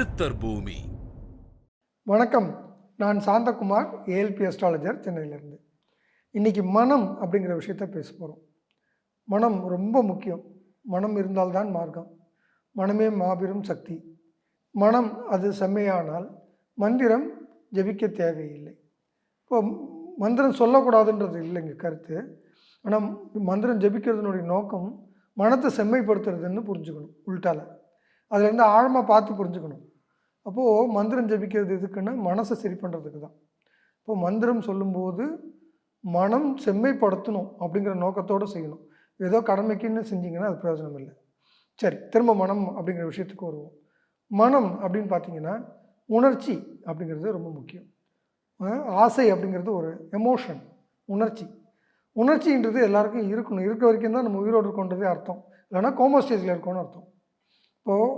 சித்தர் பூமி. வணக்கம். நான் சாந்தகுமார் ஏஎல்பி அஸ்ட்ராலஜர் சென்னையிலேருந்து. இன்றைக்கி மனம் அப்படிங்கிற விஷயத்த பேச போகிறோம் மனம் ரொம்ப முக்கியம். மனம் இருந்தால்தான் மார்க்கம். மனமே மாபெரும் சக்தி. மனம் அது செம்மையானால் மந்திரம் ஜெபிக்க தேவையில்லை. இப்போ மந்திரம் சொல்லக்கூடாதுன்றது இல்லை எங்கள் கருத்து. ஆனால் மந்திரம் ஜபிக்கிறதுனுடைய நோக்கம் மனத்தை செம்மைப்படுத்துறதுன்னு புரிஞ்சுக்கணும் உள்டால. அதுலேருந்து ஆழமாக பார்த்து புரிஞ்சுக்கணும். அப்போது மந்திரம் ஜெபிக்கிறது எதுக்குன்னா மனசை சரி பண்ணுறதுக்கு தான். இப்போ மந்திரம் சொல்லும்போது மனம் செம்மைப்படுத்தணும் அப்படிங்கிற நோக்கத்தோடு செய்யணும். ஏதோ கடமைக்குன்னு செஞ்சிங்கன்னா அது பிரயோஜனம் இல்லை. சரி திரும்ப மனம் அப்படிங்கிற விஷயத்துக்கு வருவோம். மனம் அப்படின்னு பார்த்தீங்கன்னா உணர்ச்சி அப்படிங்கிறது ரொம்ப முக்கியம். ஆசை அப்படிங்கிறது ஒரு எமோஷன் உணர்ச்சி. உணர்ச்சின்றது எல்லாருக்கும் இருக்கணும். இருக்க வரைக்கும் தான் நம்ம உயிரோடு இருக்கோன்றதே அர்த்தம். இல்லைன்னா கோமா ஸ்டேஜில் இருக்கோன்னு அர்த்தம். இப்போது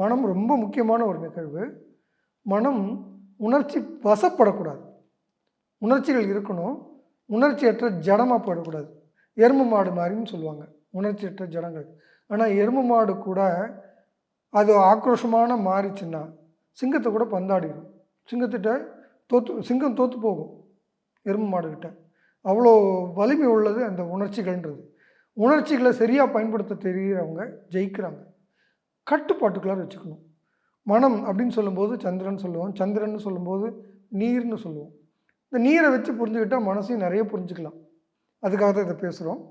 மனம் ரொம்ப முக்கியமான ஒரு நிகழ்வு. மனம் உணர்ச்சி வசப்படக்கூடாது. உணர்ச்சிகள் இருக்கணும். உணர்ச்சியற்ற ஜடமாக போயிடக்கூடாது. எருமை மாடு மாதிரின்னு சொல்லுவாங்க. உணர்ச்சியற்ற ஜடங்கள். ஆனால் எருமை மாடு கூட அது ஆக்ரோஷமான மாறிச்சுன்னா சிங்கத்தை கூட பந்தாடிடும் சிங்கத்திட்ட தோத்து சிங்கம் தோற்று போகும் எருமை மாடுகிட்ட. அவ்வளோ வலிமை உள்ளது அந்த உணர்ச்சிகள்ன்றது. உணர்ச்சிகளை சரியாக பயன்படுத்த தெரிகிறவங்க ஜெயிக்கிறாங்க. கட்டுப்பாட்டுக்குள்ளார வச்சுக்கணும். மனம் அப்படின்னு சொல்லும்போது சந்திரன் சொல்லுவோம். சந்திரன் சொல்லும்போது நீர்னு சொல்லுவோம். இந்த நீரை வச்சு புரிஞ்சுக்கிட்டால் மனசையும் நிறைய புரிஞ்சுக்கலாம். அதுக்காக தான் இதை பேசுகிறோம்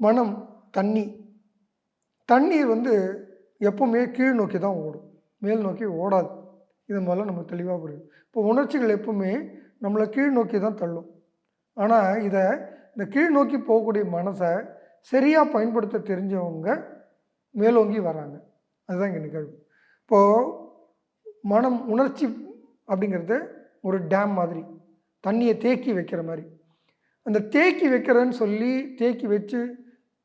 மனம் தண்ணி. தண்ணீர் வந்து எப்போவுமே கீழ் நோக்கி தான் ஓடும். மேல் நோக்கி ஓடாது. இது மாதிரிலாம் நம்ம தெளிவாக புரியும் இப்போ உணர்ச்சிகள் எப்பவுமே நம்மளை கீழ் நோக்கி தான் தள்ளும். ஆனால் இதை இந்த கீழ் நோக்கி போகக்கூடிய மனசை சரியாக பயன்படுத்த தெரிஞ்சவங்க மேலோங்கி வராங்க. அதுதான் இங்கே நிகழ்வு. இப்போது மனம் உணர்ச்சி அப்படிங்கிறது ஒரு டேம் மாதிரி தண்ணியை தேக்கி வைக்கிற மாதிரி. அந்த தேக்கி வைக்கிறேன்னு சொல்லி தேக்கி வச்சு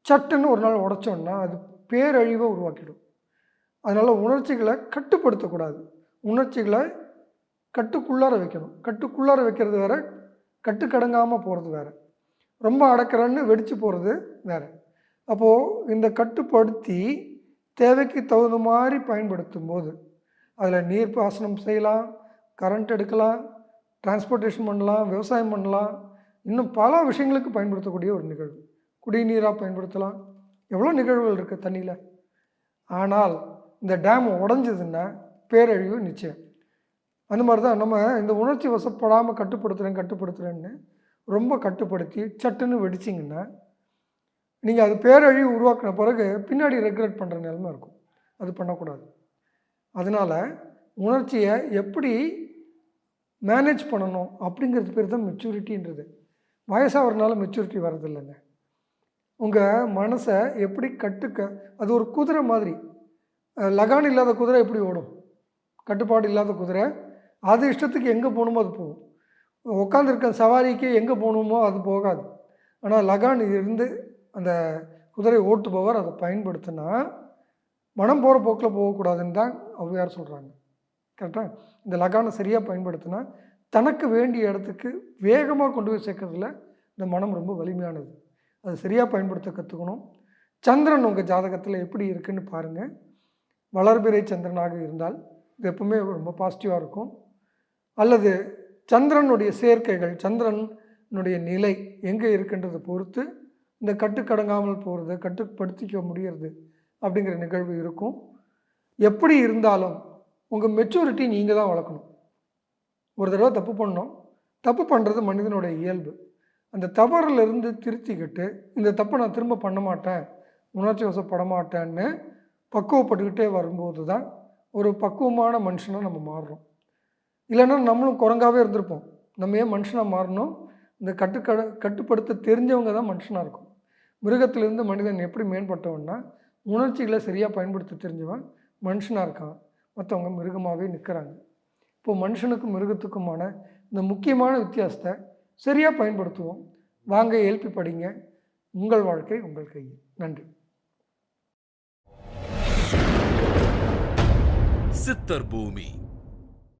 சட்டுன்னு ஒரு நாள் உடைச்சோன்னா அது பேரழிவை உருவாக்கிடும். அதனால் உணர்ச்சிகளை கட்டுப்படுத்தக்கூடாது. உணர்ச்சிகளை கட்டுக்குள்ளார வைக்கணும். கட்டுக்குள்ளார வைக்கிறது வேற கட்டுக்கடங்காமல் போகிறது வேற. ரொம்ப அடக்கிறேன்னு வெடித்து போகிறது வேறு. அப்போது இந்த கட்டுப்படுத்தி தேவைக்கு தகுந்த மாதிரி பயன்படுத்தும் போது அதில் நீர் பாசனம் செய்யலாம் கரண்ட் எடுக்கலாம் டிரான்ஸ்போர்ட்டேஷன் பண்ணலாம் விவசாயம் பண்ணலாம். இன்னும் பல விஷயங்களுக்கு பயன்படுத்தக்கூடிய ஒரு நிகழ்வு. குடிநீராக பயன்படுத்தலாம். எவ்வளோ நிகழ்வுகள் இருக்குது தண்ணியில்? ஆனால் இந்த டேம் உடஞ்சதுன்னா பேரழிவு நிச்சயம். அந்த மாதிரி தான் நம்ம இந்த உணர்ச்சி வசப்படாமல் கட்டுப்படுத்துகிறேன் கட்டுப்படுத்துகிறேன்னு ரொம்ப கட்டுப்படுத்தி சட்டுன்னு வெடிச்சிங்கன்னா நீங்கள் அது பேரழிவு உருவாக்கின பிறகு பின்னாடி ரெக்ரெட் பண்ணுற நிலைமை இருக்கும். அது பண்ணக்கூடாது. அதனால் உணர்ச்சியை எப்படி மேனேஜ் பண்ணணும் அப்படிங்கிறது பேர் தான் மெச்சூரிட்டின்றது வயசாகிறதுனால மெச்சூரிட்டி வர்றதில்லைங்க. உங்கள் மனசை எப்படி கட்டுக்க அது ஒரு குதிரை மாதிரி. லகான் இல்லாத குதிரை எப்படி ஓடும்? கட்டுப்பாடு இல்லாத குதிரை. அது இஷ்டத்துக்கு எங்கே போகணுமோ அது போகும். உட்காந்துருக்க சவாரிக்கு எங்கே போகணுமோ அது போகாது. ஆனால் லகான் இருந்து அந்த குதிரை ஓட்டுபவர் அதை பயன்படுத்தினா மனம் போகிற போக்கில் போகக்கூடாதுன்னு தான் ஔவையார் சொல்கிறாங்க கரெக்டாக இந்த லகானை சரியாக பயன்படுத்தினா தனக்கு வேண்டிய இடத்துக்கு வேகமாக கொண்டு போய் சேர்க்கறதுல இந்த மனம் ரொம்ப வலிமையானது. அது சரியாக பயன்படுத்த கற்றுக்கணும் சந்திரன் உங்கள் ஜாதகத்தில் எப்படி இருக்குன்னு பாருங்கள் வளர்பிறை சந்திரனாக இருந்தால் இது எப்பவுமே ரொம்ப பாசிட்டிவாக இருக்கும். அல்லது சந்திரனுடைய சேர்க்கைகள் சந்திரனுடைய நிலை எங்கே இருக்குன்றதை பொறுத்து இந்த கட்டுக்கடங்காமல் போகிறது கட்டுப்படுத்திக்க முடியறது அப்படிங்கிற நிகழ்வு இருக்கும். எப்படி இருந்தாலும் உங்கள் மெச்சூரிட்டி நீங்கள் தான் வளர்க்கணும். ஒரு தடவை தப்பு பண்ணோம். தப்பு பண்ணுறது மனிதனுடைய இயல்பு. அந்த தவறிலிருந்து திருத்திக்கிட்டு இந்த தப்பை நான் திரும்ப பண்ண மாட்டேன் உணர்ச்சி வசப்பட மாட்டேன்னு பக்குவப்பட்டுக்கிட்டே வரும்போது தான் ஒரு பக்குவமான மனுஷனாக நம்ம மாறுறோம். இல்லைன்னா நம்மளும் குரங்காவே இருந்திருப்போம். நம்ம ஏன் மனுஷனாக மாறணும்? இந்த கட்டுக்கட கட்டுப்படுத்த தெரிஞ்சவங்க தான் மனுஷனாக இருக்கும். மிருகத்திலிருந்து மனிதன் எப்படி மேம்பட்டவன்னா உணர்ச்சிகளை சரியாக பயன்படுத்த தெரிஞ்சவன் மனுஷனாக இருக்கான். மற்றவங்க மிருகமாகவே நிற்கிறாங்க இப்போ மனுஷனுக்கும் மிருகத்துக்குமான இந்த முக்கியமான வித்தியாசத்தை சரியாக பயன்படுத்துவோம். வாங்க எழுப்பி படிங்க. உங்கள் வாழ்க்கை உங்கள் கையில். நன்றி. சித்தர் பூமி.